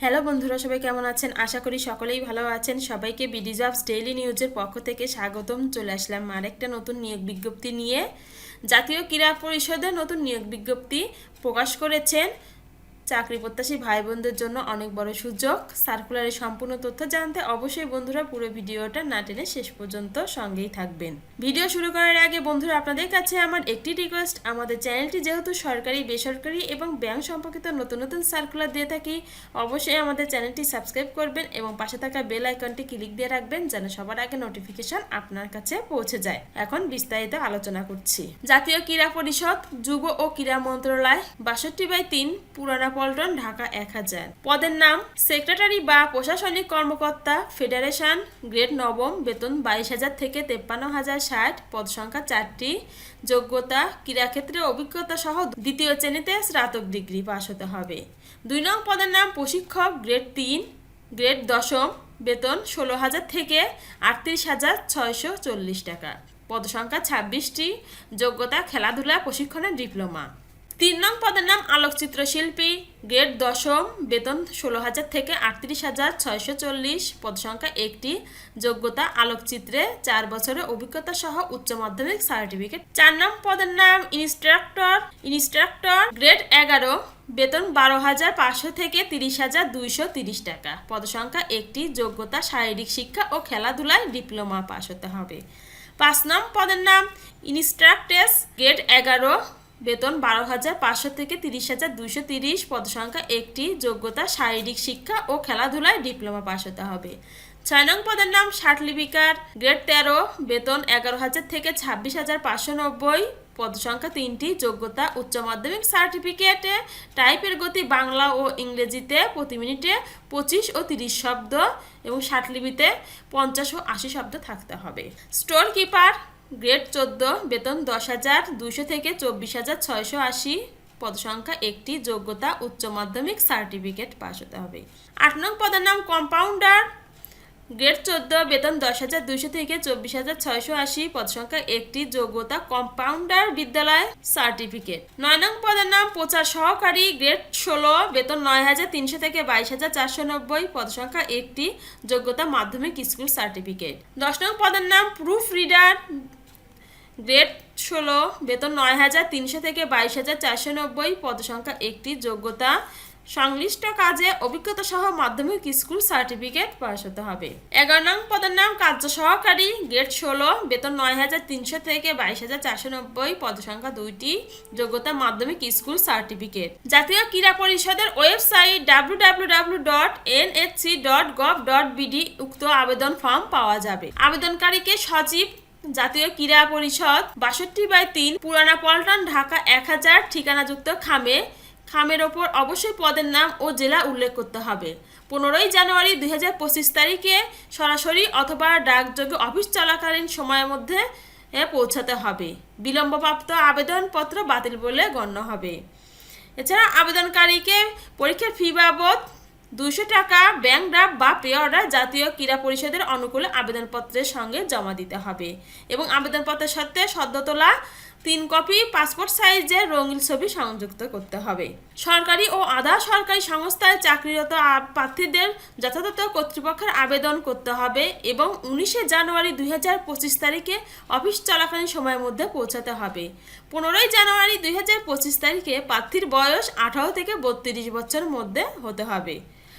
Hello বন্ধুরা, সবাই কেমন আছেন? আশা করি সকলেই ভালো আছেন। সবাইকে বিডি জবস ডেইলি নিউজের পক্ষ থেকে স্বাগতম। চলে আসলাম আরেকটা নতুন নিয়োগ বিজ্ঞপ্তি নিয়ে। জাতীয় ক্রীড়া পরিষদে নতুন নিয়োগ বিজ্ঞপ্তি প্রকাশ করেছেন চাকরি প্রত্যাশী ভাই বোনদের জন্য অনেক বড় সুযোগ। সার্কুলারের সম্পূর্ণ তথ্য জানতে অবশ্যই বন্ধুরা পুরো ভিডিওটা না টেনে শেষ পর্যন্ত সঙ্গেই থাকবেন। ভিডিও শুরু করার আগে বন্ধুরা আপনাদের কাছে আমার একটি রিকোয়েস্ট আমাদের চ্যানেলটি যেহেতু সরকারি, বেসরকারি এবং ব্যাংক সম্পর্কিত নতুন নতুন সার্কুলার দিয়ে থাকি, অবশ্যই আমাদের চ্যানেলটি সাবস্ক্রাইব করবেন এবং পাশে থাকা বেল আইকনটি ক্লিক দিয়ে রাখবেন যেন সবার আগে নোটিফিকেশন আপনার কাছে পৌঁছে যায়। এখন বিস্তারিত আলোচনা করছি। জাতীয় ক্রীড়া পরিষদ, যুব ও ক্রীড়া মন্ত্রণালয়, বাষট্টি বাই তিন, পুরানা পল্টন ঢাকা এক হাজার। পদের নাম, সেক্রেটারি বা প্রশাসনিক কর্মকর্তা, ফেডারেশন, গ্রেড নবম, বেতন বাইশ হাজার থেকে তেপ্পান্ন হাজার ষাট, পদ সংখ্যা চারটি। যোগ্যতা, ক্রীড়াক্ষেত্রে অভিজ্ঞতা সহ দ্বিতীয় শ্রেণীতে স্নাতক ডিগ্রি পাশ হতে হবে। দুই নং পদের নাম, প্রশিক্ষক, গ্রেড তিন, গ্রেড দশম, বেতন ষোলো হাজার থেকে আটত্রিশ হাজার ছয়শো চল্লিশ টাকা। পদসংখ্যা ছাব্বিশটি। যোগ্যতা, খেলাধুলা, প্রশিক্ষণের ডিপ্লোমা। তিন নং পদের নাম আলোকচিত্র শিল্পী, গ্রেড দশম, বেতন ষোলো হাজার থেকে আটত্রিশ হাজার ছয়শো চল্লিশ। পদসংখ্যা একটি, যোগ্যতা আলোকচিত্রে চার বছরের অভিজ্ঞতা সহ উচ্চ মাধ্যমিক সার্টিফিকেট। চার নং পদের নাম ইনস্ট্রাক্টর ইনস্ট্রাক্টর, গ্রেড এগারো, বেতন বারো হাজার পাঁচশো থেকে তিরিশ হাজার দুইশো তিরিশ টাকা। পদসংখ্যা একটি, যোগ্যতা শারীরিক শিক্ষা ও খেলাধুলায় ডিপ্লোমা পাশ হতে হবে। পাঁচ নং পদের নাম ইনস্ট্রাক্টেস গ্রেড এগারো বেতন বারো হাজার পাঁচশো থেকে তিরিশ হাজার দুইশো তিরিশ পদসংখ্যা একটি, যোগ্যতা শারীরিক শিক্ষা ও খেলাধুলায় ডিপ্লোমা পাশ হতে হবে। ছয় নং পদের নাম ষাট লিপিকার। গ্রেড তেরো, বেতন এগারো হাজার থেকে ছাব্বিশ হাজার পাঁচশো নব্বই, পদসংখ্যা তিনটি, যোগ্যতা উচ্চ মাধ্যমিক সার্টিফিকেটে। টাইপের গতি বাংলা ও ইংরেজিতে প্রতি মিনিটে পঁচিশ ও তিরিশ শব্দ এবং ষাটলিপিতে পঞ্চাশ ও আশি শব্দ থাকতে হবে। স্টোর কিপার গ্রেড চোদ্দ, বেতন দশ হাজার দুশো থেকে চব্বিশ হাজার ছয়শো আশি। পদসংখ্যা একটি, যোগ্যতা উচ্চ মাধ্যমিক সার্টিফিকেট পাস হতে হবে। আট নং পদের নাম কম্পাউন্ডার। গ্রেড চোদ্দ, বেতন দশ হাজার দুশো থেকে চব্বিশ হাজার ছয়শো আশি। পদসংখ্যা একটি, যোগ্যতা কম্পাউন্ডার বিদ্যালয় সার্টিফিকেট। নয় নং পদের নাম প্রচার সহকারী। গ্রেড ষোলো, বেতন নয় হাজার, তিনশো থেকে বাইশ হাজার চারশো নব্বই। পদসংখ্যা একটি, যোগ্যতা মাধ্যমিক স্কুল সার্টিফিকেট। দশ নং পদের নাম প্রুফ রিডার। গ্রেড ষোলো, বেতন নয় হাজার তিনশো থেকে বাইশ হাজার চারশো নব্বই, পদসংখ্যা একটি, যোগ্যতা সংশ্লিষ্ট কাজে অভিজ্ঞতা সহ মাধ্যমিক স্কুল সার্টিফিকেট পাস হতে হবে। এগারো নং পদের নাম কার্য সহকারী গ্রেড ষোলো, বেতন নয় হাজার তিনশো থেকে বাইশ হাজার চারশো নব্বই, পদসংখ্যা দুইটি, যোগ্যতা মাধ্যমিক স্কুল সার্টিফিকেট। জাতীয় ক্রীড়া পরিষদের website W W W dot NSC dot gov dot BD উক্ত আবেদন ফর্ম পাওয়া যাবে। আবেদনকারীকে সচিব জাতীয় ক্রীড়া পরিষদ বাষট্টি বাই তিন, পুরানা পল্টন, ঢাকা এক হাজার, ঠিকানাযুক্ত খামে। খামের ওপর অবশ্যই পদের নাম ও জেলা উল্লেখ করতে হবে। পনেরোই জানুয়ারি দুই হাজার পঁচিশ তারিখে সরাসরি অথবা ডাকযোগে অফিস চলাকালীন সময়ের মধ্যে পৌঁছাতে হবে। বিলম্বপ্রাপ্ত আবেদনপত্র বাতিল বলে গণ্য হবে। এছাড়া আবেদনকারীকে পরীক্ষার ফি বাবদ দুশো টাকা ব্যাংক ড্রাফট বা পে অর্ডার জাতীয় ক্রীড়া পরিষদের অনুকূলে আবেদনপত্রের সঙ্গে জমা দিতে হবে। এবং আবেদনপত্রের সাথে সদ্য তোলা তিন কপি পাসপোর্ট সাইজের রঙিন ছবি সংযুক্ত করতে হবে। সরকারি ও আধা সরকারি সংস্থায় চাকরিরত প্রার্থীদের যথাযথ কর্তৃপক্ষের আবেদন করতে হবে এবং উনিশে জানুয়ারি দুই হাজার পঁচিশ তারিখে অফিস চলাকালীন সময়ের মধ্যে পৌঁছাতে হবে। পনেরোই জানুয়ারি দুই হাজার পঁচিশ তারিখে প্রার্থীর বয়স আঠারো থেকে বত্রিশ বছরের মধ্যে হতে হবে।